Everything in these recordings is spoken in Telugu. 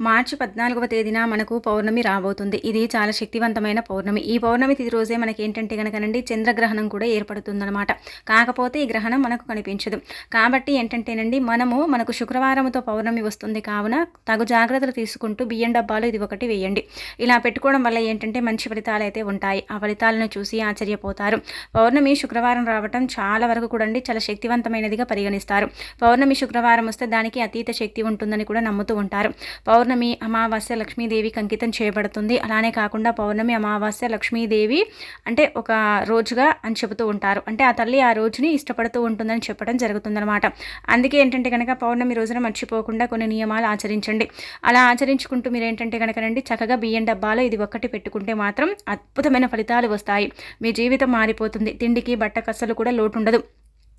మార్చి పద్నాలుగవ తేదీన మనకు పౌర్ణమి రాబోతుంది. ఇది చాలా శక్తివంతమైన పౌర్ణమి. ఈ పౌర్ణమి తిది రోజే మనకి ఏంటంటే కనుకనండి చంద్రగ్రహణం కూడా ఏర్పడుతుందన్నమాట. కాకపోతే ఈ గ్రహణం మనకు కనిపించదు. కాబట్టి ఏంటంటేనండి మనము మనకు శుక్రవారంతో పౌర్ణమి వస్తుంది కావున తగు జాగ్రత్తలు తీసుకుంటూ బియ్యం డబ్బాలు ఇది ఒకటి వేయండి. ఇలా పెట్టుకోవడం వల్ల ఏంటంటే మంచి ఫలితాలు అయితే ఉంటాయి. ఆ ఫలితాలను చూసి ఆశ్చర్యపోతారు. పౌర్ణమి శుక్రవారం రావటం చాలా వరకు కూడా అండి చాలా శక్తివంతమైనదిగా పరిగణిస్తారు. పౌర్ణమి శుక్రవారం వస్తే దానికి అతీత శక్తి ఉంటుందని కూడా నమ్ముతూ ఉంటారు. పౌర్ణమి అమావాస్య లక్ష్మీదేవికి అంకితం చేయబడుతుంది. అలానే కాకుండా పౌర్ణమి అమావాస్య లక్ష్మీదేవి అంటే ఒక రోజుగా అని చెబుతూ ఉంటారు. అంటే ఆ తల్లి ఆ రోజుని ఇష్టపడుతూ ఉంటుందని చెప్పడం జరుగుతుందనమాట అందుకే ఏంటంటే కనుక పౌర్ణమి రోజున మర్చిపోకుండా కొన్ని నియమాలు ఆచరించండి. అలా ఆచరించుకుంటూ మీరు ఏంటంటే కనుక రండి చక్కగా బియ్యం డబ్బాలో ఇది ఒక్కటి పెట్టుకుంటే మాత్రం అద్భుతమైన ఫలితాలు వస్తాయి. మీ జీవితం మారిపోతుంది. తిండికి బట్ట కస్సలు కూడా లోటు ఉండదు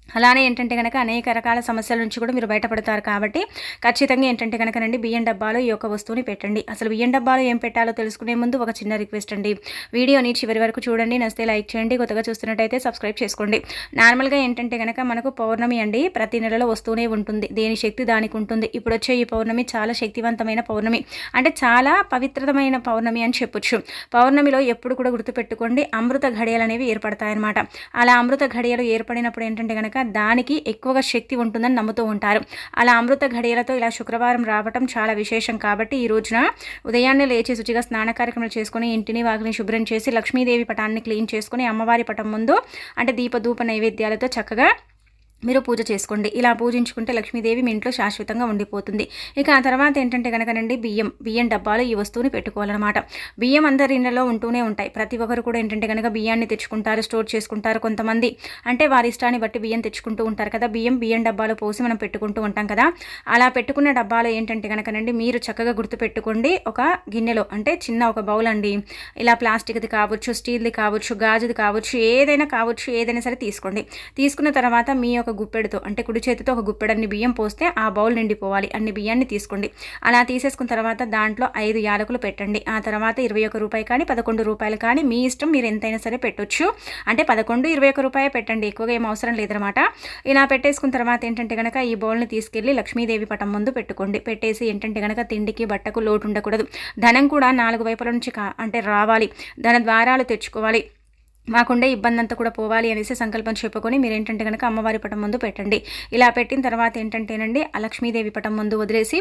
అలానే ఏంటంటే కనుక అనేక రకాల సమస్యల నుంచి కూడా మీరు బయటపడతారు కాబట్టి ఖచ్చితంగా ఏంటంటే కనుక నండి బియ్యం డబ్బాలో ఈ యొక్క వస్తువుని పెట్టండి. అసలు బియ్యం డబ్బాలో ఏం పెట్టాలో తెలుసుకునే ముందు ఒక చిన్న రిక్వెస్ట్ అండి. వీడియోని చివరి వరకు చూడండి నచ్చితే లైక్ చేయండి కొత్తగా చూస్తున్నట్టయితే సబ్స్క్రైబ్ చేసుకోండి. నార్మల్గా ఏంటంటే కనుక మనకు పౌర్ణమి అండి ప్రతి నెలలో వస్తూనే ఉంటుంది. దేని శక్తి దానికి ఉంటుంది. ఇప్పుడు వచ్చే ఈ పౌర్ణమి చాలా శక్తివంతమైన పౌర్ణమి. అంటే చాలా పవిత్రమైన పౌర్ణమి అని చెప్పొచ్చు. పౌర్ణమిలో ఎప్పుడు కూడా గుర్తుపెట్టుకోండి అమృత ఘడియలు అనేవి ఏర్పడతాయన్నమాట. అలా అమృత ఘడియలు ఏర్పడినప్పుడు ఏంటంటే కనుక దానికి ఎక్కువగా శక్తి ఉంటుందని నమ్ముతూ ఉంటారు. అలా అమృత ఘడియలతో ఇలా శుక్రవారం రావటం చాలా విశేషం కాబట్టి ఈ రోజున ఉదయాన్నే లేచి శుచిగా స్నాన కార్యక్రమాలు చేసుకుని ఇంటిని వాకిని శుభ్రం చేసి లక్ష్మీదేవి పటాన్ని క్లీన్ చేసుకుని అమ్మవారి పటం ముందు అంటే దీప ధూప నైవేద్యాలతో చక్కగా మీరు పూజ చేసుకోండి. ఇలా పూజించుకుంటే లక్ష్మీదేవి మీ ఇంట్లో శాశ్వతంగా ఉండిపోతుంది. ఇక ఆ తర్వాత ఏంటంటే కనుకనండి బియ్యం బియ్యం డబ్బాలు ఈ వస్తువుని పెట్టుకోవాలన్నమాట. బియ్యం అందరి ఇళ్ళలో ఉంటూనే ఉంటాయి. ప్రతి ఒక్కరు కూడా ఏంటంటే కనుక బియ్యాన్ని తెచ్చుకుంటారు స్టోర్ చేసుకుంటారు కొంతమంది. అంటే వారి ఇష్టాన్ని బట్టి బియ్యం తెచ్చుకుంటూ ఉంటారు కదా. బియ్యం బియ్యం డబ్బాలో పోసి మనం పెట్టుకుంటూ ఉంటాం కదా. అలా పెట్టుకున్న డబ్బాలు ఏంటంటే కనుకనండి మీరు చక్కగా గుర్తుపెట్టుకోండి ఒక గిన్నెలో అంటే చిన్న ఒక బౌల్ అండి. ఇలా ప్లాస్టిక్ది కావచ్చు స్టీల్ది కావచ్చు గాజుది కావచ్చు ఏదైనా కావచ్చు ఏదైనా సరే తీసుకోండి. తీసుకున్న తర్వాత మీ ఒక గుప్పెడుతో అంటే కుడి చేతితో ఒక గుప్పెడన్ని బియ్యం పోస్తే ఆ బౌల్ నిండిపోవాలి. అన్ని బియ్యాన్ని తీసుకోండి. అలా తీసేసుకున్న తర్వాత దాంట్లో ఐదు యాలకులు పెట్టండి. ఆ తర్వాత ఇరవై ఒక రూపాయి కానీ పదకొండు రూపాయలు కానీ మీ ఇష్టం మీరు ఎంతైనా సరే పెట్టొచ్చు. అంటే పదకొండు ఇరవై ఒక రూపాయి పెట్టండి. ఎక్కువగా ఏం అవసరం లేదనమాట ఇలా పెట్టేసుకున్న తర్వాత ఏంటంటే కనుక ఈ బౌల్ని తీసుకెళ్ళి లక్ష్మీదేవి పటం ముందు పెట్టుకోండి. పెట్టేసి ఏంటంటే కనుక తిండికి బట్టకు లోటు ఉండకూడదు. ధనం కూడా నాలుగు వైపుల నుంచి అంటే రావాలి. ధన ద్వారాలు తెచ్చుకోవాలి. మాకుండే ఇబ్బంది అంతా కూడా పోవాలి అనేసి సంకల్పం చెప్పుకొని మీరు ఏంటంటే కనుక అమ్మవారి పటం ముందు పెట్టండి. ఇలా పెట్టిన తర్వాత ఏంటంటేనండి ఆ లక్ష్మీదేవి పటం ముందు వదిలేసి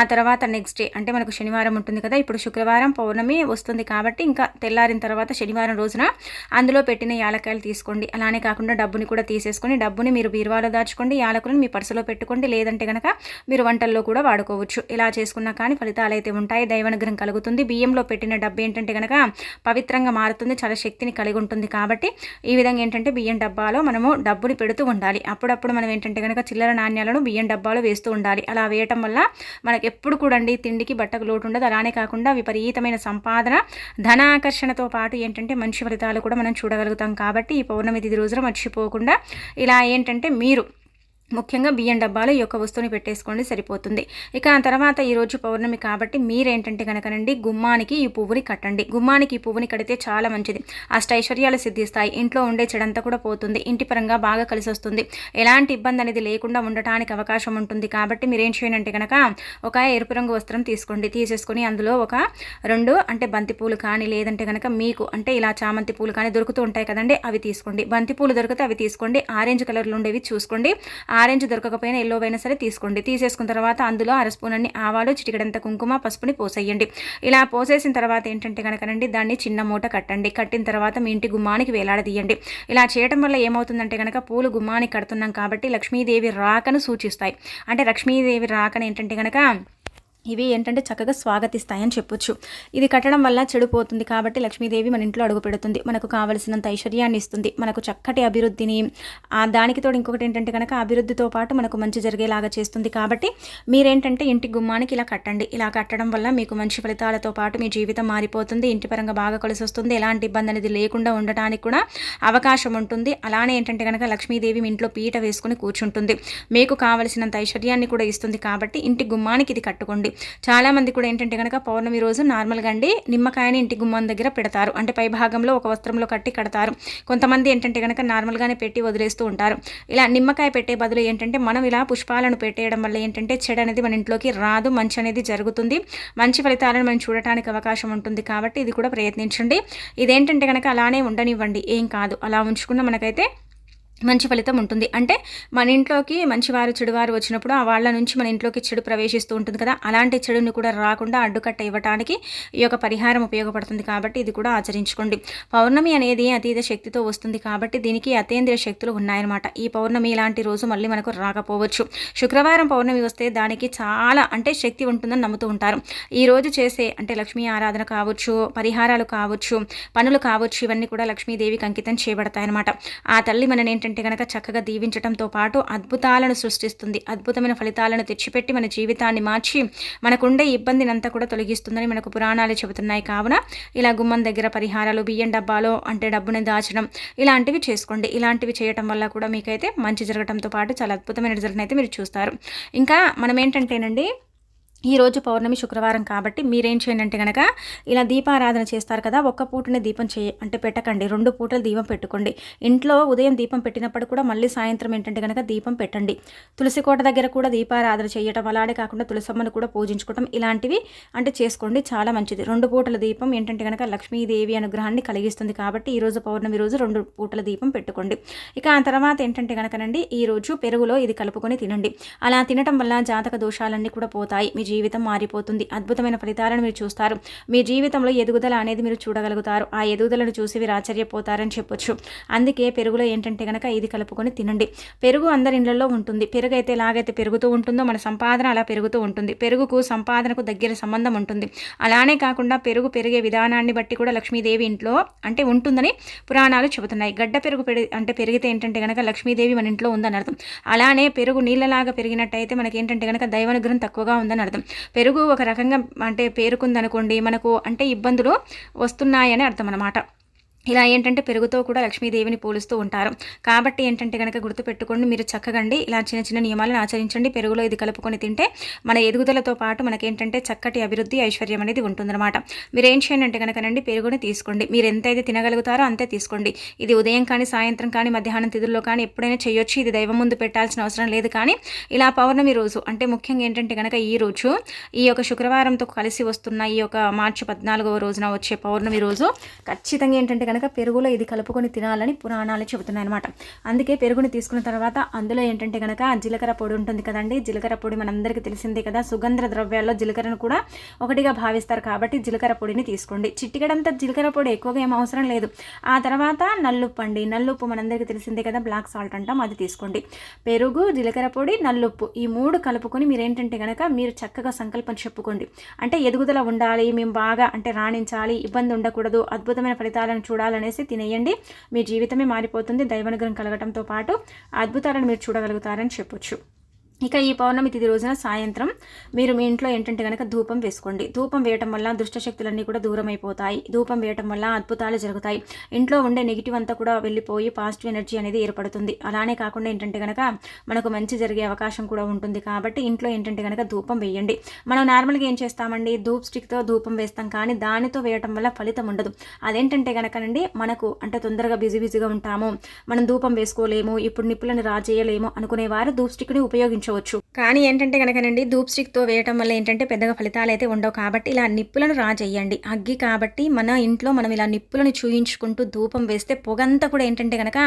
ఆ తర్వాత నెక్స్ట్ డే అంటే మనకు శనివారం ఉంటుంది కదా ఇప్పుడు శుక్రవారం పౌర్ణమి వస్తుంది కాబట్టి ఇంకా తెల్లారిన తర్వాత శనివారం రోజున అందులో పెట్టిన యాలకాయలు తీసుకోండి. అలానే కాకుండా డబ్బుని కూడా తీసేసుకొని డబ్బుని మీరు బీరువాలో దాచుకోండి యాలకులను మీ పర్సులో పెట్టుకోండి లేదంటే కనుక మీరు వంటల్లో కూడా వాడుకోవచ్చు. ఇలా చేసుకున్నా కానీ ఫలితాలు అయితే ఉంటాయి. దైవానుగ్రహం కలుగుతుంది. బియ్యంలో పెట్టిన డబ్బు ఏంటంటే కనుక పవిత్రంగా మారుతుంది. చాలా శక్తిని కలిగి ఉంటుంది ఉంటుంది కాబట్టి ఈ విధంగా ఏంటంటే బియ్యం డబ్బాలో మనము డబ్బుని పెడుతూ ఉండాలి. అప్పుడప్పుడు మనం ఏంటంటే కనుక చిల్లర నాణ్యాలను బియ్యం డబ్బాలో వేస్తూ ఉండాలి. అలా వేయటం వల్ల మనకు ఎప్పుడు కూడండి తిండికి బట్టకు లోటు ఉండదు. అలానే కాకుండా విపరీతమైన సంపాదన ధనాకర్షణతో పాటు ఏంటంటే మంచి ఫలితాలు కూడా మనం చూడగలుగుతాం. కాబట్టి ఈ పౌర్ణమి తిది రోజున మర్చిపోకుండా ఇలా ఏంటంటే మీరు ముఖ్యంగా బియ్యం డబ్బాలో ఈ యొక్క వస్తువుని పెట్టేసుకోండి సరిపోతుంది. ఇక ఆ తర్వాత ఈరోజు పౌర్ణమి కాబట్టి మీరేంటంటే కనుకనండి గుమ్మానికి ఈ పువ్వుని కట్టండి. గుమ్మానికి ఈ పువ్వుని కడితే చాలా మంచిది. అష్టైశ్వర్యాలు సిద్ధిస్తాయి. ఇంట్లో ఉండే చెడంతా కూడా పోతుంది. ఇంటి పరంగా బాగా కలిసి వస్తుంది. ఎలాంటి ఇబ్బంది అనేది లేకుండా ఉండటానికి అవకాశం ఉంటుంది. కాబట్టి మీరేం చేయండి కనుక ఒక ఎరుపు రంగు వస్త్రం తీసుకోండి. తీసేసుకొని అందులో ఒక రెండు అంటే బంతి పూలు కానీ లేదంటే కనుక మీకు అంటే ఇలా చామంతి పూలు కానీ దొరుకుతూ ఉంటాయి కదండి అవి తీసుకోండి. బంతి పూలు దొరికితే అవి తీసుకోండి. ఆరెంజ్ కలర్లో ఉండేవి చూసుకోండి. ఆరెంజ్ దొరకకపోయినా ఎల్లో అయినా సరే తీసుకోండి. తీసేసుకున్న తర్వాత అందులో అర స్పూన్ అన్ని ఆవాలు చిటికడంత కుంకుమ పసుపుని పోసేయండి. ఇలా పోసేసిన తర్వాత ఏంటంటే కనుకనండి దాన్ని చిన్న మూట కట్టండి. కట్టిన తర్వాత మీ ఇంటి గుమ్మానికి వేలాడదీయండి. ఇలా చేయడం వల్ల ఏమవుతుందంటే కనుక పూలు గుమ్మానికి కడుతున్నాం కాబట్టి లక్ష్మీదేవి రాకను సూచిస్తాయి. అంటే లక్ష్మీదేవి రాకను ఏంటంటే కనుక ఇవి ఏంటంటే చక్కగా స్వాగతిస్తాయని చెప్పొచ్చు. ఇది కట్టడం వల్ల చెడిపోతుంది కాబట్టి లక్ష్మీదేవి మన ఇంట్లో అడుగు పెడుతుంది. మనకు కావలసినంత ఐశ్వర్యాన్ని ఇస్తుంది. మనకు చక్కటి అభివృద్ధిని దానికి తోడు ఇంకొకటి ఏంటంటే కనుక అభివృద్ధితో పాటు మనకు మంచి జరిగేలాగా చేస్తుంది కాబట్టి మీరేంటంటే ఇంటి గుమ్మానికి ఇలా కట్టండి. ఇలా కట్టడం వల్ల మీకు మంచి ఫలితాలతో పాటు మీ జీవితం మారిపోతుంది. ఇంటి పరంగా బాగా కలిసి వస్తుంది. ఎలాంటి ఇబ్బంది అనేది లేకుండా ఉండటానికి కూడా అవకాశం ఉంటుంది. అలానే ఏంటంటే కనుక లక్ష్మీదేవి మీ ఇంట్లో పీట వేసుకుని కూర్చుంటుంది. మీకు కావలసినంత ఐశ్వర్యాన్ని కూడా ఇస్తుంది కాబట్టి ఇంటి గుమ్మానికి ఇది కట్టుకోండి. చేసుకోండి చాలామంది కూడా ఏంటంటే కనుక పౌర్ణమి రోజు నార్మల్గా అండి నిమ్మకాయని ఇంటి గుమ్మం దగ్గర పెడతారు. అంటే పై భాగంలో ఒక వస్త్రంలో కట్టి కడతారు. కొంతమంది ఏంటంటే కనుక నార్మల్గానే పెట్టి వదిలేస్తూ ఉంటారు. ఇలా నిమ్మకాయ పెట్టే బదులు ఏంటంటే మనం ఇలా పుష్పాలను పెట్టేయడం వల్ల ఏంటంటే చెడు అనేది మన ఇంట్లోకి రాదు మంచి అనేది జరుగుతుంది. మంచి ఫలితాలను మనం చూడటానికి అవకాశం ఉంటుంది కాబట్టి ఇది కూడా ప్రయత్నించండి. ఇదేంటంటే కనుక అలానే ఉండనివ్వండి. ఏం కాదు. అలా ఉంచుకున్న మనకైతే మంచి ఫలితం ఉంటుంది. అంటే మన ఇంట్లోకి మంచివారు చెడువారు వచ్చినప్పుడు ఆ వాళ్ళ నుంచి మన ఇంట్లోకి చెడు ప్రవేశిస్తూ ఉంటుంది కదా. అలాంటి చెడుని కూడా రాకుండా అడ్డుకట్ట ఇవ్వడానికి ఈ యొక్క పరిహారం ఉపయోగపడుతుంది కాబట్టి ఇది కూడా ఆచరించుకోండి. పౌర్ణమి అనేది అతీత శక్తితో వస్తుంది కాబట్టి దీనికి అతేంద్రియ శక్తులు ఉన్నాయన్నమాట. ఈ పౌర్ణమి ఇలాంటి రోజు మళ్ళీ మనకు రాకపోవచ్చు. శుక్రవారం పౌర్ణమి వస్తే దానికి చాలా అంటే శక్తి ఉంటుందని నమ్ముతూ ఉంటారు. ఈ రోజు చేసే అంటే లక్ష్మీ ఆరాధన కావచ్చు పరిహారాలు కావచ్చు పనులు కావచ్చు ఇవన్నీ కూడా లక్ష్మీదేవికి అంకితం చేయబడతాయన్నమాట. ఆ తల్లి మనని ఏంటంటే కనుక చక్కగా దీవించడంతో పాటు అద్భుతాలను సృష్టిస్తుంది. అద్భుతమైన ఫలితాలను తెచ్చిపెట్టి మన జీవితాన్ని మార్చి మనకుండే ఇబ్బందిని అంతా కూడా తొలగిస్తుందని మనకు పురాణాలు చెబుతున్నాయి. కావున ఇలా గుమ్మం దగ్గర పరిహారాలు బియ్యం డబ్బాలో అంటే డబ్బుని దాచడం ఇలాంటివి చేసుకోండి. ఇలాంటివి చేయటం వల్ల కూడా మీకైతే మంచి జరగడంతో పాటు చాలా అద్భుతమైన రిజల్ట్ అయితే మీరు చూస్తారు. ఇంకా మనం ఏంటంటేనండి ఈరోజు పౌర్ణమి శుక్రవారం కాబట్టి మీరేం చేయండి అంటే కనుక ఇలా దీపారాధన చేస్తారు కదా ఒక్క పూటనే దీపం చేయ అంటే పెట్టకండి. రెండు పూటలు దీపం పెట్టుకోండి. ఇంట్లో ఉదయం దీపం పెట్టినప్పుడు కూడా మళ్ళీ సాయంత్రం ఏంటంటే కనుక దీపం పెట్టండి. తులసి కోట దగ్గర కూడా దీపారాధన చేయటం అలానే కాకుండా తులసమ్మను కూడా పూజించుకోవటం ఇలాంటివి అంటే చేసుకోండి. చాలా మంచిది. రెండు పూటల దీపం ఏంటంటే కనుక లక్ష్మీదేవి అనుగ్రహాన్ని కలిగిస్తుంది కాబట్టి ఈరోజు పౌర్ణమి రోజు రెండు పూటల దీపం పెట్టుకోండి. ఇక ఆ తర్వాత ఏంటంటే కనుకనండి ఈరోజు పెరుగులో ఇది కలుపుకొని తినండి. అలా తినటం వల్ల జాతక దోషాలన్నీ కూడా పోతాయి. మీ జీవితం మారిపోతుంది. అద్భుతమైన ఫలితాలను మీరు చూస్తారు. మీ జీవితంలో ఎదుగుదల అనేది మీరు చూడగలుగుతారు. ఆ ఎదుగుదలను చూసి మీరు ఆశ్చర్యపోతారని చెప్పొచ్చు. అందుకే పెరుగులో ఏంటంటే కనుక ఇది కలుపుకొని తినండి. పెరుగు అందరి ఇళ్ళలో ఉంటుంది. పెరుగు అయితే ఎలాగైతే పెరుగుతూ ఉంటుందో మన సంపాదన అలా పెరుగుతూ ఉంటుంది. పెరుగుకు సంపాదనకు దగ్గర సంబంధం ఉంటుంది. అలానే కాకుండా పెరుగు పెరిగే విధానాన్ని బట్టి కూడా లక్ష్మీదేవి ఇంట్లో అంటే ఉంటుందని పురాణాలు చెబుతున్నాయి. గడ్డ పెరుగు పెరి అంటే పెరిగితే ఏంటంటే కనుక లక్ష్మీదేవి మన ఇంట్లో ఉందని అర్థం అలానే పెరుగు నీళ్ళలాగా పెరిగినట్టయితే మనకి ఏంటంటే కనుక దైవానుగ్రహం తక్కువగా ఉందని అర్థం పెరుగు ఒక రకంగా అంటే పేరుకుందనుకోండి మనకు అంటే ఇబ్బందులు వస్తున్నాయని అర్థం అనమాట ఇలా ఏంటంటే పెరుగుతో కూడా లక్ష్మీదేవిని పోలుస్తూ ఉంటారు. కాబట్టి ఏంటంటే కనుక గుర్తుపెట్టుకోండి మీరు చక్కగండి ఇలా చిన్న చిన్న నియమాలను ఆచరించండి. పెరుగులో ఇది కలుపుకొని తింటే మన ఎదుగుదలతో పాటు మనకేంటంటే చక్కటి అభివృద్ధి ఐశ్వర్యం అనేది ఉంటుందన్నమాట. మీరు ఏం చేయండి అంటే కనుకనండి పెరుగుని తీసుకోండి. మీరు ఎంతైతే తినగలుగుతారో అంతే తీసుకోండి. ఇది ఉదయం కానీ సాయంత్రం కానీ మధ్యాహ్నం తిథుల్లో కానీ ఎప్పుడైనా చేయొచ్చు. ఇది దైవం ముందు పెట్టాల్సిన అవసరం లేదు కానీ ఇలా పౌర్ణమి రోజు అంటే ముఖ్యంగా ఏంటంటే కనుక ఈ రోజు ఈ యొక్క శుక్రవారంతో కలిసి వస్తున్న ఈ యొక్క మార్చి పద్నాలుగవ రోజున వచ్చే పౌర్ణమి రోజు ఖచ్చితంగా ఏంటంటే కనుక పెరుగులో ఇది కలుపుకొని తినాలని పురాణాలు చెబుతున్నాయి అనమాట అందుకే పెరుగుని తీసుకున్న తర్వాత అందులో ఏంటంటే కనుక జీలకర్ర పొడి ఉంటుంది కదండి. జీలకర్ర పొడి మనందరికీ తెలిసిందే కదా. సుగంధ ద్రవ్యాల్లో జీలకర్రను కూడా ఒకటిగా భావిస్తారు కాబట్టి జీలకర్ర పొడిని తీసుకోండి. చిట్టికడంతా జీలకర్ర పొడి ఎక్కువగా ఏం అవసరం లేదు. ఆ తర్వాత నల్లుప్పు అండి. నల్లుప్పు మనందరికీ తెలిసిందే కదా. బ్లాక్ సాల్ట్ అంటాం అది తీసుకోండి. పెరుగు జీలకర్ర పొడి నల్లుప్పు ఈ మూడు కలుపుకొని మీరు ఏంటంటే కనుక మీరు చక్కగా సంకల్పం చెప్పుకోండి. అంటే ఎదుగుదల ఉండాలి మేము బాగా అంటే రాణించాలి ఇబ్బంది ఉండకూడదు అద్భుతమైన ఫలితాలను చూడాలనేసి తినేయండి. మీ జీవితమే మారిపోతుంది. దైవానుగ్రహం కలగటంతో పాటు అద్భుతాలను మీరు చూడగలుగుతారని చెప్పొచ్చు. ఇక ఈ పౌర్ణమి తిథి రోజున సాయంత్రం మీరు మీ ఇంట్లో ఏంటంటే కనుక ధూపం వేసుకోండి. ధూపం వేయటం వల్ల దుష్టశక్తులన్నీ కూడా దూరం అయిపోతాయి ధూపం వేయటం వల్ల అద్భుతాలు జరుగుతాయి. ఇంట్లో ఉండే నెగిటివ్ అంతా కూడా వెళ్ళిపోయి పాజిటివ్ ఎనర్జీ అనేది ఏర్పడుతుంది. అలానే కాకుండా ఏంటంటే కనుక మనకు మంచి జరిగే అవకాశం కూడా ఉంటుంది. కాబట్టి ఇంట్లో ఏంటంటే కనుక ధూపం వేయండి. మనం నార్మల్గా ఏం చేస్తామండి? ధూప్ స్టిక్తో ధూపం వేస్తాం. కానీ దానితో వేయటం వల్ల ఫలితం ఉండదు. అదేంటంటే కనుకనండి మనకు అంటే తొందరగా బిజీ బిజీగా ఉంటాము. మనం ధూపం వేసుకోలేము. ఇప్పుడు నిప్పులను రాజేయలేము అనుకునేవారు ధూప్ స్టిక్ని ఉపయోగించు ఉపయోగించవచ్చు కానీ ఏంటంటే కనుకనండి ధూప్ స్టిక్తో వేయటం వల్ల ఏంటంటే పెద్దగా ఫలితాలు అయితే ఉండవు కాబట్టి ఇలా నిప్పులను రాజేయండి. అగ్గి కాబట్టి మన ఇంట్లో మనం ఇలా నిప్పులను చూయించుకుంటూ ధూపం వేస్తే పొగంతా కూడా ఏంటంటే కనుక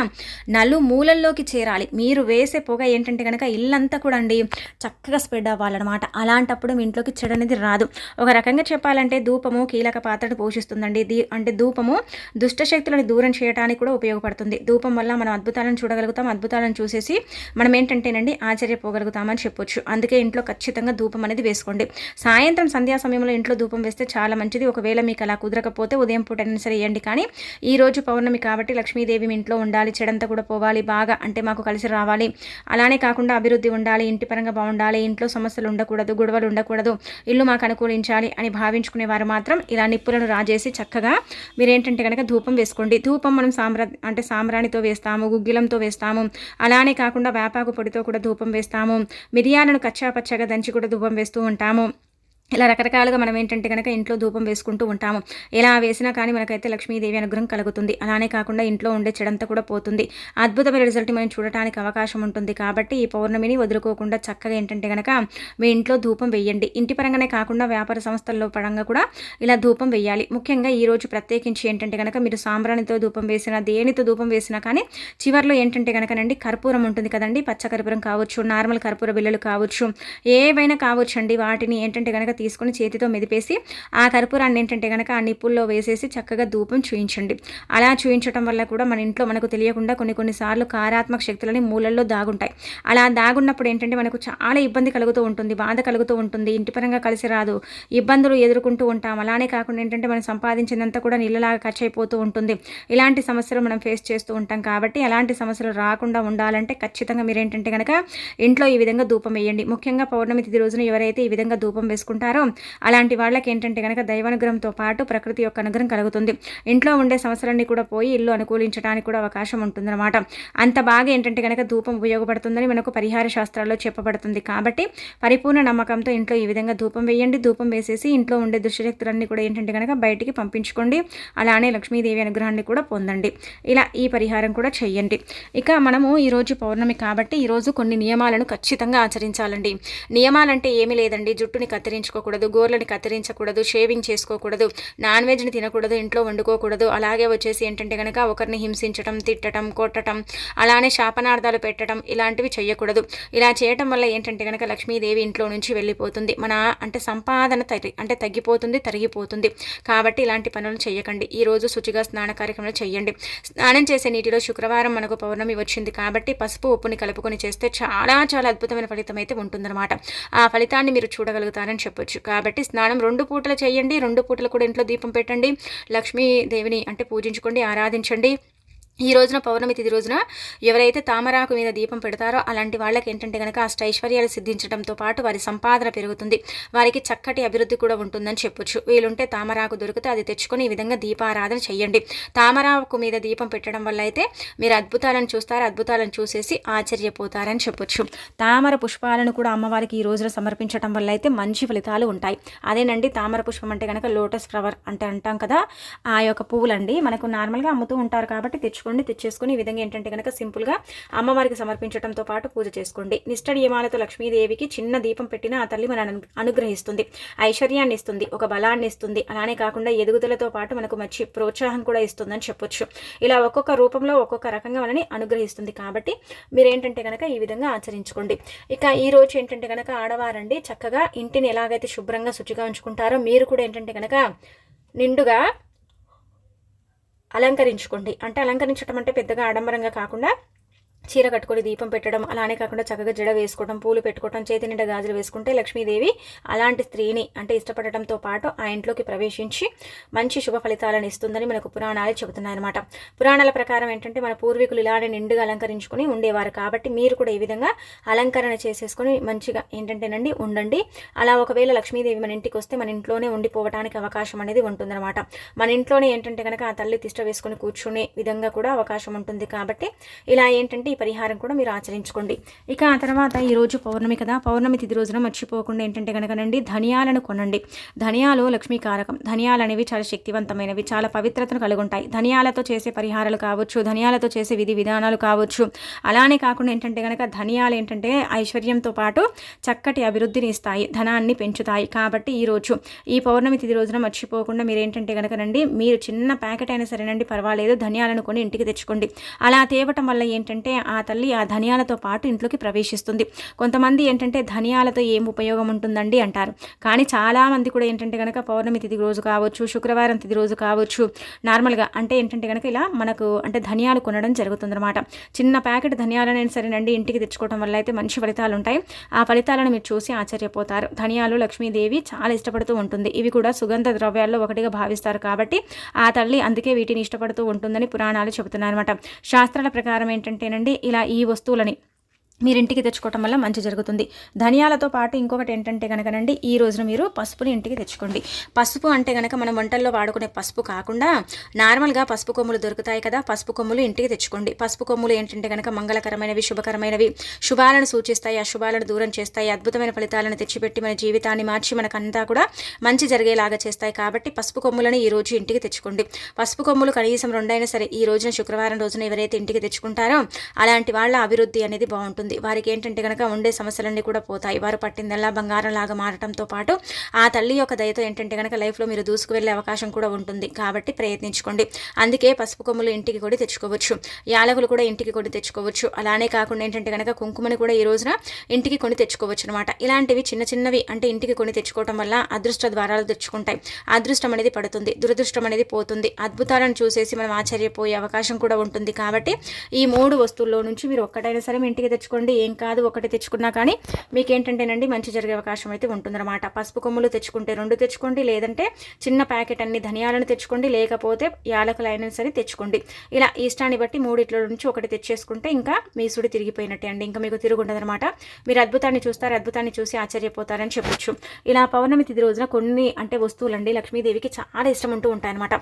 నలు మూలల్లోకి చేరాలి. మీరు వేసే పొగ ఏంటంటే కనుక ఇల్లంతా కూడా అండి చక్కగా స్ప్రెడ్ అవ్వాలన్నమాట. అలాంటప్పుడు మీ ఇంట్లోకి చెడు అనేది రాదు. ఒక రకంగా చెప్పాలంటే ధూపము కీలక పాత్రను పోషిస్తుందండి. దీ అంటే ధూపము దుష్ట శక్తులను దూరం చేయడానికి కూడా ఉపయోగపడుతుంది. ధూపం వల్ల మనం అద్భుతాలను చూడగలుగుతాం. అద్భుతాలను చూసేసి మనం ఏంటంటేనండి ఆశ్చర్యపోగలుగుతాం. పెరుగుతామని చెప్పొచ్చు. అందుకే ఇంట్లో ఖచ్చితంగా ధూపం అనేది వేసుకోండి. సాయంత్రం సంధ్యా సమయంలో ఇంట్లో ధూపం వేస్తే చాలా మంచిది. ఒకవేళ మీకు అలా కుదరకపోతే ఉదయం పూట అయినా సరే వేయండి. కానీ ఈ రోజు పౌర్ణమి కాబట్టి లక్ష్మీదేవి మీ ఇంట్లో ఉండాలి. చెడంతా కూడా పోవాలి. బాగా అంటే మాకు కలిసి రావాలి. అలానే కాకుండా అభివృద్ధి ఉండాలి. ఇంటి పరంగా బాగుండాలి. ఇంట్లో సమస్యలు ఉండకూడదు. గొడవలు ఉండకూడదు. ఇల్లు మాకు అనుకూలించాలి అని భావించుకునే వారు మాత్రం ఇలా నిప్పులను రాజేసి చక్కగా మీరేంటంటే కనుక ధూపం వేసుకోండి. ధూపం మనం సాంబ్రా అంటే సాంబ్రాణితో వేస్తాము. గుగ్గిలంతో వేస్తాము. అలానే కాకుండా వేపాకు పొడితో కూడా ధూపం వేస్తాము. మిరియాలను కచ్చాపచ్చగా దంచి కూడా దువ్వం వేస్తూ ఉంటాము. ఇలా రకరకాలుగా మనం ఏంటంటే కనుక ఇంట్లో ధూపం వేసుకుంటూ ఉంటాము. ఎలా వేసినా కానీ మనకైతే లక్ష్మీదేవి అనుగ్రహం కలుగుతుంది. అలానే కాకుండా ఇంట్లో ఉండే చెడంతా కూడా పోతుంది. అద్భుతమైన రిజల్ట్ మనం చూడటానికి అవకాశం ఉంటుంది. కాబట్టి ఈ పౌర్ణమిని వదులుకోకుండా చక్కగా ఏంటంటే కనుక మీ ఇంట్లో ధూపం వేయండి. ఇంటి పరంగానే కాకుండా వ్యాపార సంస్థల్లో పరంగా కూడా ఇలా ధూపం వేయాలి. ముఖ్యంగా ఈ రోజు ప్రత్యేకించి ఏంటంటే కనుక మీరు సాంబ్రాణితో ధూపం వేసినా దేనితో ధూపం వేసినా కానీ చివరిలో ఏంటంటే కనుకనండి కర్పూరం ఉంటుంది కదండి. పచ్చ కర్పూరం కావచ్చు నార్మల్ కర్పూర బిల్లలు కావచ్చు ఏవైనా కావచ్చు అండి వాటిని ఏంటంటే కనుక తీసుకుని చేతితో మెదిపేసి ఆ కర్పూరాన్ని ఏంటంటే కనుక ఆ నిప్పుల్లో వేసేసి చక్కగా ధూపం చూయించండి. అలా చూయించడం వల్ల కూడా మన ఇంట్లో మనకు తెలియకుండా కొన్ని కొన్నిసార్లు కారాత్మక శక్తులని మూలల్లో దాగుంటాయి. అలా దాగున్నప్పుడు ఏంటంటే మనకు చాలా ఇబ్బంది కలుగుతూ ఉంటుంది బాధ కలుగుతూ ఉంటుంది ఇంటి పరంగా కలిసి రాదు ఇబ్బందులు ఎదుర్కొంటూ ఉంటాం. అలానే కాకుండా ఏంటంటే మనం సంపాదించినంత కూడా నీళ్ళలాగా ఖర్చు అయిపోతూ ఉంటుంది. ఇలాంటి సమస్యలు మనం ఫేస్ చేస్తూ ఉంటాం కాబట్టి అలాంటి సమస్యలు రాకుండా ఉండాలంటే ఖచ్చితంగా మీరు ఏంటంటే కనుక ఇంట్లో ఈ విధంగా ధూపం వేయండి. ముఖ్యంగా పౌర్ణమి తిథి రోజున ఎవరైతే ఈ విధంగా ధూపం వేసుకుంటారో ఉన్నారో అలాంటి వాళ్ళకి ఏంటంటే కనుక దైవానుగ్రహంతో పాటు ప్రకృతి యొక్క అనుగ్రహం కలుగుతుంది. ఇంట్లో ఉండే సమస్యలన్నీ కూడా పోయి ఇల్లు అనుకూలించడానికి కూడా అవకాశం ఉంటుందన్నమాట. అంత బాగా ఏంటంటే కనుక ధూపం ఉపయోగపడుతుందని మనకు పరిహార శాస్త్రాల్లో చెప్పబడుతుంది. కాబట్టి పరిపూర్ణ నమ్మకంతో ఇంట్లో ఈ విధంగా ధూపం వేయండి. ధూపం వేసేసి ఇంట్లో ఉండే దుష్టశక్తులన్నీ కూడా ఏంటంటే కనుక బయటికి పంపించుకోండి. అలానే లక్ష్మీదేవి అనుగ్రహాన్ని కూడా పొందండి. ఇలా ఈ పరిహారం కూడా చేయండి. ఇక మనము ఈరోజు పౌర్ణమి కాబట్టి ఈరోజు కొన్ని నియమాలను ఖచ్చితంగా ఆచరించాలండి. నియమాలంటే ఏమీ లేదండి. జుట్టుని కత్తిరించుకో చేసుకోకూడదు గోర్లని కత్తిరించకూడదు షేవింగ్ చేసుకోకూడదు నాన్ వెజ్ని తినకూడదు ఇంట్లో వండుకోకూడదు. అలాగే వచ్చేసి ఏంటంటే కనుక ఒకరిని హింసించటం తిట్టడం కొట్టడం అలానే శాపనార్థాలు పెట్టడం ఇలాంటివి చేయకూడదు ఇలా చేయటం వల్ల ఏంటంటే కనుక లక్ష్మీదేవి ఇంట్లో నుంచి వెళ్ళిపోతుంది. మన అంటే సంపాదన తరి అంటే తగ్గిపోతుంది తరిగిపోతుంది. కాబట్టి ఇలాంటి పనులు చేయకండి ఈరోజు శుచిగా స్నాన కార్యక్రమాలు చేయండి స్నానం చేసే నీటిలో శుక్రవారం మనకు పౌర్ణమి వచ్చింది కాబట్టి పసుపు ఉప్పుని కలుపుకొని చేస్తే చాలా చాలా అద్భుతమైన ఫలితం అయితే ఉంటుందన్నమాట. ఆ ఫలితాన్ని మీరు చూడగలుగుతారని చెప్పు చెప్పొచ్చు కాబట్టి స్నానం రెండు పూటలు చేయండి రెండు పూటలు కూడా ఇంట్లో దీపం పెట్టండి. లక్ష్మీదేవిని అంటే పూజించుకోండి ఆరాధించండి. ఈ రోజున పౌర్ణమి తిథి రోజున ఎవరైతే తామరాకు మీద దీపం పెడతారో అలాంటి వాళ్ళకి ఏంటంటే కనుక అష్టైశ్వర్యాలు సిద్ధించడంతో పాటు వారి సంపాదన పెరుగుతుంది. వారికి చక్కటి అభివృద్ధి కూడా ఉంటుందని చెప్పొచ్చు. వీలుంటే తామరాకు దొరికితే అది తెచ్చుకొని ఈ విధంగా దీపారాధన చేయండి తామరాకు మీద దీపం పెట్టడం వల్ల అయితే మీరు అద్భుతాలను చూస్తారు అద్భుతాలను చూసేసి ఆశ్చర్యపోతారని చెప్పొచ్చు. తామర పుష్పాలను కూడా అమ్మవారికి ఈ రోజున సమర్పించడం వల్ల అయితే మంచి ఫలితాలు ఉంటాయి. అదేనండి తామర పుష్పం అంటే కనుక లోటస్ ఫ్లవర్ అంటే అంటాం కదా ఆ యొక్క పువ్వులండి. మనకు నార్మల్గా అమ్ముతూ ఉంటారు కాబట్టి తెచ్చుకొని తెచ్చుకోండి తెచ్చేసుకుని ఈ విధంగా ఏంటంటే కనుక సింపుల్గా అమ్మవారికి సమర్పించడంతో పాటు పూజ చేసుకోండి. నిష్ట నియమాలతో లక్ష్మీదేవికి చిన్న దీపం పెట్టిన ఆ తల్లి మన అనుగ్రహిస్తుంది. ఐశ్వర్యాన్ని ఇస్తుంది ఒక బలాన్ని ఇస్తుంది అలానే కాకుండా ఎదుగుదలతో పాటు మనకు మంచి ప్రోత్సాహం కూడా ఇస్తుందని చెప్పొచ్చు. ఇలా ఒక్కొక్క రూపంలో ఒక్కొక్క రకంగా మనని అనుగ్రహిస్తుంది కాబట్టి మీరు ఏంటంటే కనుక ఈ విధంగా ఆచరించుకోండి. ఇక ఈ రోజు ఏంటంటే కనుక ఆడవారండి చక్కగా ఇంటిని ఎలాగైతే శుభ్రంగా శుచిగా ఉంచుకుంటారో మీరు కూడా ఏంటంటే కనుక నిండుగా అలంకరించుకోండి. అంటే అలంకరించడం అంటే పెద్దగా ఆడంబరంగా కాకుండా చీర కట్టుకొని దీపం పెట్టడం అలానే కాకుండా చక్కగా జడ వేసుకోవడం పూలు పెట్టుకోవడం చేతి నిండా గాజులు వేసుకుంటే లక్ష్మీదేవి అలాంటి స్త్రీని అంటే ఇష్టపడటంతో పాటు ఆ ఇంట్లోకి ప్రవేశించి మంచి శుభ ఫలితాలను ఇస్తుందని మనకు పురాణాలు చెబుతున్నాయన్నమాట. పురాణాల ప్రకారం ఏంటంటే మన పూర్వీకులు ఇలానే నిండుగా అలంకరించుకుని ఉండేవారు కాబట్టి మీరు కూడా ఈ విధంగా అలంకరణ చేసేసుకొని మంచిగా ఏంటంటేనండి ఉండండి. అలా ఒకవేళ లక్ష్మీదేవి మన ఇంటికి వస్తే మన ఇంట్లోనే ఉండిపోవడానికి అవకాశం అనేది ఉంటుందన్నమాట. మన ఇంట్లోనే ఏంటంటే కనుక ఆ తల్లి తిష్ట వేసుకొని కూర్చునే విధంగా కూడా అవకాశం ఉంటుంది కాబట్టి ఇలా ఏంటంటే ఈ పరిహారం కూడా మీరు ఆచరించుకోండి. ఇక ఆ తర్వాత ఈరోజు పౌర్ణమి కదా. పౌర్ణమి తిథి రోజున మర్చిపోకుండా ఏంటంటే కనుకనండి ధనియాలను కొనండి. ధనియాలు లక్ష్మీకారకం ధనియాలు అనేవి చాలా శక్తివంతమైనవి చాలా పవిత్రతను కలిగి ఉంటాయి ధనియాలతో చేసే పరిహారాలు కావచ్చు ధనియాలతో చేసే విధి విధానాలు కావచ్చు. అలానే కాకుండా ఏంటంటే కనుక ధనియాలు ఏంటంటే ఐశ్వర్యంతో పాటు చక్కటి అభివృద్ధిని ఇస్తాయి ధనాన్ని పెంచుతాయి. కాబట్టి ఈరోజు ఈ పౌర్ణమి తిథి రోజున మర్చిపోకుండా మీరు ఏంటంటే కనుకనండి మీరు చిన్న ప్యాకెట్ అయినా సరేనండి పర్వాలేదు ధనియాలను కొని ఇంటికి తెచ్చుకోండి. అలా తేవటం వల్ల ఏంటంటే ఆ తల్లి ఆ ధనియాలతో పాటు ఇంట్లోకి ప్రవేశిస్తుంది. కొంతమంది ఏంటంటే ధనియాలతో ఏం ఉపయోగం ఉంటుందండి అంటారు. కానీ చాలామంది కూడా ఏంటంటే కనుక పౌర్ణమి తిథి రోజు కావచ్చు శుక్రవారం తిథి రోజు కావచ్చు నార్మల్గా అంటే ఏంటంటే కనుక ఇలా మనకు అంటే ధనియాలు కొనడం జరుగుతుందన్నమాట. చిన్న ప్యాకెట్ ధనియాలనైనా సరేనండి ఇంటికి తెచ్చుకోవడం వల్ల అయితే మంచి ఫలితాలు ఉంటాయి. ఆ ఫలితాలను మీరు చూసి ఆశ్చర్యపోతారు. ధనియాలు లక్ష్మీదేవి చాలా ఇష్టపడుతూ ఉంటుంది. ఇవి కూడా సుగంధ ద్రవ్యాల్లో ఒకటిగా భావిస్తారు కాబట్టి ఆ తల్లి అందుకే వీటిని ఇష్టపడుతూ ఉంటుందని పురాణాలు చెబుతున్నారన్నమాట శాస్త్రాల ప్రకారం ఏంటంటేనండి ఇలా ఈ వస్తువులని. మీరు ఇంటికి తెచ్చుకోవటం వల్ల మంచి జరుగుతుంది. ధనియాలతో పాటు ఇంకొకటి ఏంటంటే కనుకనండి ఈ రోజున మీరు పసుపుని ఇంటికి తెచ్చుకోండి. పసుపు అంటే కనుక మనం వంటల్లో వాడుకునే పసుపు కాకుండా నార్మల్గా పసుపు కొమ్ములు దొరుకుతాయి కదా పసుపు కొమ్ములు ఇంటికి తెచ్చుకోండి. పసుపు కొమ్ములు ఏంటంటే కనుక మంగళకరమైనవి శుభకరమైనవి. శుభాలను సూచిస్తాయి అశుభాలను దూరం చేస్తాయి అద్భుతమైన ఫలితాలను తెచ్చిపెట్టి మన జీవితాన్ని మార్చి మనకంతా కూడా మంచి జరిగేలాగా చేస్తాయి. కాబట్టి పసుపు కొమ్ములను ఈ రోజు ఇంటికి తెచ్చుకోండి. పసుపు కొమ్ములు కనీసం రెండైనా సరే ఈ రోజున శుక్రవారం రోజున ఎవరైతే ఇంటికి తెచ్చుకుంటారో అలాంటి వాళ్ళ అభివృద్ధి అనేది బాగుంటుంది. ఉంటుంది వారికి ఏంటంటే కనుక ఉండే సమస్యలన్నీ కూడా పోతాయి. వారు పట్టిందల్లా బంగారం లాగా మారటంతో పాటు ఆ తల్లి యొక్క దయతో ఏంటంటే కనుక లైఫ్లో మీరు దూసుకు వెళ్ళే అవకాశం కూడా ఉంటుంది. కాబట్టి ప్రయత్నించుకోండి. అందుకే పసుపు కొమ్ములు ఇంటికి కూడా తెచ్చుకోవచ్చు. యాలకులు కూడా ఇంటికి కొని తెచ్చుకోవచ్చు. అలానే కాకుండా ఏంటంటే కనుక కుంకుమని కూడా ఈ రోజున ఇంటికి కొని తెచ్చుకోవచ్చు అనమాట ఇలాంటివి చిన్న చిన్నవి అంటే ఇంటికి కొని తెచ్చుకోవటం వల్ల అదృష్ట ద్వారాలు తెచ్చుకుంటాయి. అదృష్టం అనేది పడుతుంది. దురదృష్టం అనేది పోతుంది. అద్భుతాలను చూసేసి మనం ఆశ్చర్యపోయే అవకాశం కూడా ఉంటుంది. కాబట్టి ఈ మూడు వస్తువుల్లో నుంచి మీరు ఒక్కటైనా సరే ఇంటికి తెచ్చుకోండి. తెచ్చుకోండి ఏం కాదు ఒకటి తెచ్చుకున్నా కానీ మీకు ఏంటంటేనండి మంచి జరిగే అవకాశం అయితే ఉంటుందన్నమాట. పసుపు కొమ్ములు తెచ్చుకుంటే రెండు తెచ్చుకోండి లేదంటే చిన్న ప్యాకెట్ అన్ని ధనియాలను తెచ్చుకోండి లేకపోతే యాలకులు అయినా సరే తెచ్చుకోండి. ఇలా ఇష్టాన్ని బట్టి మూడిట్లో నుంచి ఒకటి తెచ్చేసుకుంటే ఇంకా మీ సుడి తిరిగిపోయినట్టే అండి. ఇంకా మీకు తిరుగుండదనమాట మీరు అద్భుతాన్ని చూస్తారు అద్భుతాన్ని చూసి ఆశ్చర్యపోతారని చెప్పొచ్చు. ఇలా పౌర్ణమి తిది రోజున కొన్ని అంటే వస్తువులండి లక్ష్మీదేవికి చాలా ఇష్టం ఉంటూ ఉంటాయన్నమాట.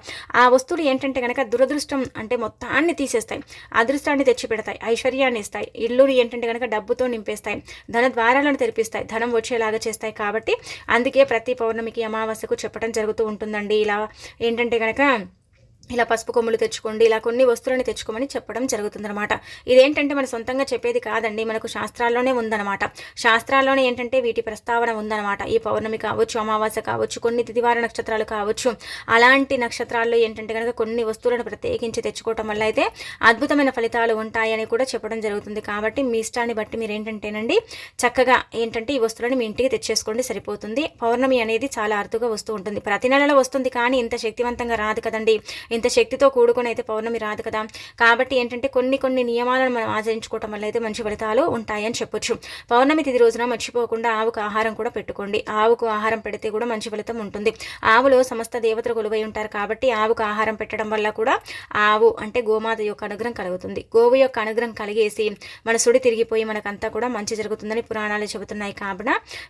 ఆ వస్తువులు ఏంటంటే కనుక దురదృష్టం అంటే మొత్తాన్ని తీసేస్తాయి అదృష్టాన్ని తెచ్చి పెడతాయి ఐశ్వర్యాన్ని ఇస్తాయి. ఇల్లుని ఏంటంటే కనుక డబ్బుతో నింపేస్తాయి ధన ద్వారాలను తెరిపిస్తాయి ధనం వచ్చేలాగా చేస్తాయి కాబట్టి అందుకే ప్రతి పౌర్ణమికి అమావాస్యకు చెప్పడం జరుగుతూ ఉంటుందండి. ఇలా ఏంటంటే కనుక ఇలా పసుపు కొమ్ములు తెచ్చుకోండి ఇలా కొన్ని వస్తువులను తెచ్చుకోమని చెప్పడం జరుగుతుందన్నమాట. ఇదేంటంటే మన సొంతంగా చెప్పేది కాదండి మనకు శాస్త్రాల్లోనే ఉందన్నమాట. శాస్త్రాల్లోనే ఏంటంటే వీటి ప్రస్తావన ఉందన్నమాట. ఈ పౌర్ణమి కావచ్చు అమావాస్య కావచ్చు కొన్ని తిదివార నక్షత్రాలు కావచ్చు. అలాంటి నక్షత్రాల్లో ఏంటంటే కనుక కొన్ని వస్తువులను ప్రత్యేకించి తెచ్చుకోవటం వల్ల అయితే అద్భుతమైన ఫలితాలు ఉంటాయని కూడా చెప్పడం జరుగుతుంది. కాబట్టి మీ ఇష్టాన్ని బట్టి మీరు ఏంటంటేనండి చక్కగా ఏంటంటే ఈ వస్తువులను మీ ఇంటికి తెచ్చేసుకోండి సరిపోతుంది. పౌర్ణమి అనేది చాలా అరుదుగా వస్తూ ఉంటుంది. ప్రతి నెలలో వస్తుంది కానీ ఇంత శక్తివంతంగా రాదు కదండి. ఇంత శక్తితో కూడుకుని అయితే పౌర్ణమి రాదు కదా. కాబట్టి ఏంటంటే కొన్ని కొన్ని నియమాలను మనం ఆచరించుకోవటం వల్ల అయితే మంచి ఫలితాలు ఉంటాయని చెప్పొచ్చు. పౌర్ణమి తిది రోజున మర్చిపోకుండా ఆవుకు ఆహారం కూడా పెట్టుకోండి. ఆవుకు ఆహారం పెడితే కూడా మంచి ఫలితం ఉంటుంది. ఆవులో సమస్త దేవతలు కొలువై ఉంటారు కాబట్టి ఆవుకు ఆహారం పెట్టడం వల్ల కూడా ఆవు అంటే గోమాత యొక్క అనుగ్రహం కలుగుతుంది. గోవు యొక్క అనుగ్రహం కలిగేసి మన సుడి తిరిగిపోయి మనకంతా కూడా మంచి జరుగుతుందని పురాణాలు చెబుతున్నాయి. కాబట్టి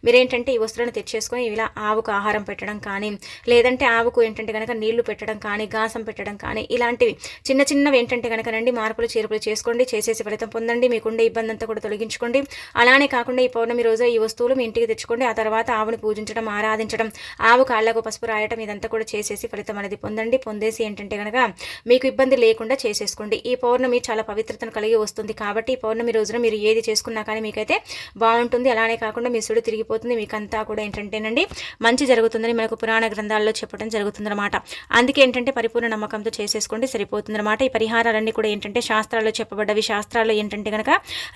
మీరేంటంటే ఈ వస్తువులను తెచ్చేసుకొని ఇలా ఆవుకు ఆహారం పెట్టడం కానీ లేదంటే ఆవుకు ఏంటంటే కనుక నీళ్ళు పెట్టడం కానీ గాసం పెట్టడం పెట్టడం కానీ ఇలాంటివి. చిన్న చిన్నవి ఏంటంటే కనుకనండి మార్పులు చేర్పులు చేసుకోండి చేసేసి ఫలితం పొందండి మీకుండే ఇబ్బంది అంతా కూడా తొలగించుకోండి. అలానే కాకుండా ఈ పౌర్ణమి రోజు ఈ వస్తువులు మీ ఇంటికి తెచ్చుకోండి. ఆ తర్వాత ఆవుని పూజించడం ఆరాధించడం ఆవు కాళ్ళకు పసుపు రాయటం ఇదంతా కూడా చేసేసి ఫలితం అనేది పొందండి. పొందేసి ఏంటంటే కనుక మీకు ఇబ్బంది లేకుండా చేసేసుకోండి. ఈ పౌర్ణమి చాలా పవిత్రతను కలిగి వస్తుంది కాబట్టి ఈ పౌర్ణమి రోజున మీరు ఏది చేసుకున్నా కానీ మీకైతే బాగుంటుంది. అలానే కాకుండా మీ సుడి తిరిగిపోతుంది. మీకంతా కూడా ఏంటంటేనండి మంచి జరుగుతుందని మనకు పురాణ గ్రంథాల్లో చెప్పడం జరుగుతుందన్నమాట. అందుకే ఏంటంటే పరిపూర్ణ నమ్మకంతో చేసేసుకోండి సరిపోతుందన్నమాట. ఈ పరిహారాలన్నీ కూడా ఏంటంటే శాస్త్రాల్లో చెప్పబడ్డవి. శాస్త్రాల్లో ఏంటంటే కనుక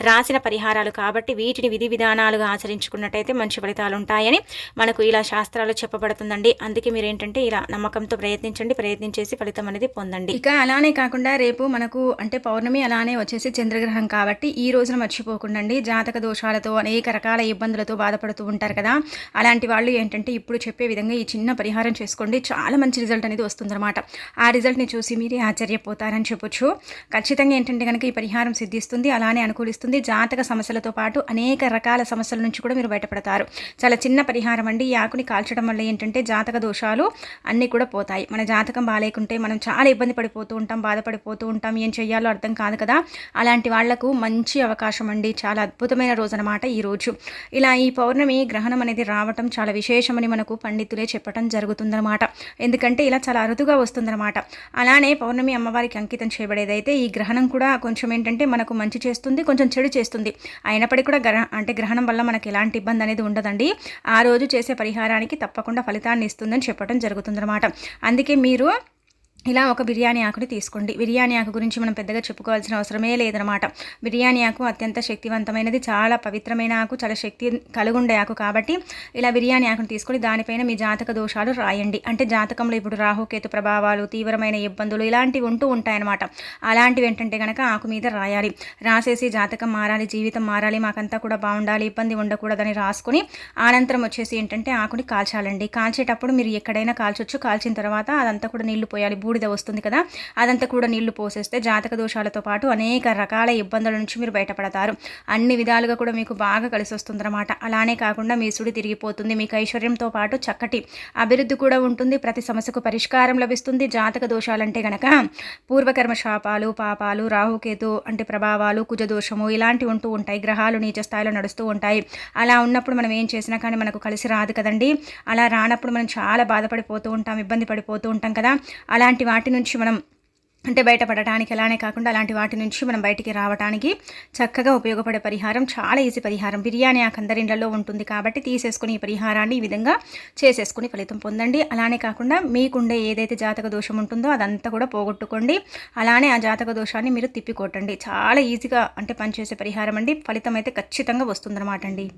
రాసిన పరిహారాలు కాబట్టి వీటిని విధి విధానాలుగా ఆచరించుకున్నట్టయితే మంచి ఫలితాలు ఉంటాయని మనకు ఇలా శాస్త్రాలు చెప్పబడుతుందండి. అందుకే మీరు ఏంటంటే ఇలా నమ్మకంతో ప్రయత్నించండి ప్రయత్నించేసి ఫలితం అనేది పొందండి. ఇక అలానే కాకుండా రేపు మనకు అంటే పౌర్ణమి అలానే వచ్చేసి చంద్రగ్రహం కాబట్టి ఈ రోజున మర్చిపోకుండా జాతక దోషాలతో అనేక రకాల ఇబ్బందులతో బాధపడుతూ ఉంటారు కదా. అలాంటి వాళ్ళు ఏంటంటే ఇప్పుడు చెప్పే విధంగా ఈ చిన్న పరిహారం చేసుకోండి. చాలా మంచి రిజల్ట్ అనేది వస్తుందన్నమాట. ఆ రిజల్ట్ని చూసి మీరే ఆశ్చర్యపోతారని చెప్పొచ్చు. ఖచ్చితంగా ఏంటంటే కనుక ఈ పరిహారం సిద్ధిస్తుంది అలానే అనుకూలిస్తుంది. జాతక సమస్యలతో పాటు అనేక రకాల సమస్యల నుంచి కూడా మీరు బయటపడతారు. చాలా చిన్న పరిహారం అండి. ఈ ఆకుని కాల్చడం వల్ల ఏంటంటే జాతక దోషాలు అన్నీ కూడా పోతాయి. మన జాతకం బాగాలేకుంటే మనం చాలా ఇబ్బంది పడిపోతూ ఉంటాం బాధపడిపోతూ ఉంటాం. ఏం చేయాలో అర్థం కాదు కదా. అలాంటి వాళ్ళకు మంచి అవకాశం అండి. చాలా అద్భుతమైన రోజు అనమాట ఈరోజు ఇలా ఈ పౌర్ణమి గ్రహణం అనేది రావటం చాలా విశేషమని మనకు పండితులే చెప్పడం జరుగుతుందన్నమాట ఎందుకంటే ఇలా చాలా అరుదుగా వస్తుందన్నమాట అలానే పౌర్ణమి అమ్మవారికి అంకితం చేయబడేదైతే ఈ గ్రహణం కూడా కొంచెం ఏంటంటే మనకు మంచి చేస్తుంది కొంచెం చెడు చేస్తుంది. అయినప్పటికీ కూడా గ్రహ అంటే గ్రహణం వల్ల మనకి ఎలాంటి ఇబ్బంది అనేది ఉండదండి. ఆ రోజు చేసే పరిహారానికి తప్పకుండా ఫలితాన్ని ఇస్తుందని చెప్పడం జరుగుతుందన్నమాట. అందుకే మీరు ఇలా ఒక బిర్యానీ ఆకుని తీసుకోండి. బిర్యానీ ఆకు గురించి మనం పెద్దగా చెప్పుకోవాల్సిన అవసరమే లేదనమాట బిర్యానీ ఆకు అత్యంత శక్తివంతమైనది చాలా పవిత్రమైన ఆకు చాలా శక్తి కలుగుండే ఆకు కాబట్టి ఇలా బిర్యానీ ఆకును తీసుకొని దానిపైన మీ జాతక దోషాలు రాయండి. అంటే జాతకంలో ఇప్పుడు రాహుకేతు ప్రభావాలు తీవ్రమైన ఇబ్బందులు ఇలాంటివి ఉంటూ ఉంటాయన్నమాట. అలాంటివి ఏంటంటే కనుక ఆకు మీద రాయాలి. రాసేసి జాతకం మారాలి జీవితం మారాలి మాకంతా కూడా బాగుండాలి ఇబ్బంది ఉండకూడదని రాసుకొని అనంతరం వచ్చేసి ఏంటంటే ఆకుని కాల్చాలండి. కాల్చేటప్పుడు మీరు ఎక్కడైనా కాల్చొచ్చు. కాల్చిన తర్వాత అదంతా కూడా నీళ్ళు పోయాలి. బూడిద వస్తుంది కదా అదంతా కూడా నీళ్ళు పోసేస్తే జాతక దోషాలతో పాటు అనేక రకాల ఇబ్బందుల నుంచి మీరు బయటపడతారు. అన్ని విధాలుగా కూడా మీకు బాగా కలిసి వస్తుందన్నమాట అలానే కాకుండా మీ సుడి తిరిగిపోతుంది మీకు ఐశ్వర్యంతో పాటు చక్కటి అభివృద్ధి కూడా ఉంటుంది ప్రతి సమస్యకు పరిష్కారం లభిస్తుంది. జాతక దోషాలంటే గనక పూర్వకర్మ శాపాలు పాపాలు రాహుకేతు అంటే ప్రభావాలు కుజదోషము ఇలాంటివి ఉంటూ ఉంటాయి. గ్రహాలు నీచ స్థాయిలో నడుస్తూ ఉంటాయి. అలా ఉన్నప్పుడు మనం ఏం చేసినా కానీ మనకు కలిసి రాదు కదండి. అలా రానప్పుడు మనం చాలా బాధపడిపోతూ ఉంటాం ఇబ్బంది పడిపోతూ ఉంటాం కదా. అలాంటి వాటి నుంచి మనం అంటే బయటపడటానికి అలానే కాకుండా అలాంటి వాటి నుంచి మనం బయటికి రావడానికి చక్కగా ఉపయోగపడే పరిహారం చాలా ఈజీ పరిహారం. బిర్యానీ ఆ కందరిండ్లలో ఉంటుంది కాబట్టి తీసేసుకుని ఈ పరిహారాన్ని ఈ విధంగా చేసేసుకుని ఫలితం పొందండి. అలానే కాకుండా మీకుండే ఏదైతే జాతక దోషం ఉంటుందో అదంతా కూడా పోగొట్టుకోండి. అలానే ఆ జాతక దోషాన్ని మీరు తిప్పికొట్టండి. చాలా ఈజీగా అంటే పనిచేసే పరిహారం అండి. ఫలితం అయితే ఖచ్చితంగా వస్తుందన్నమాట అండి.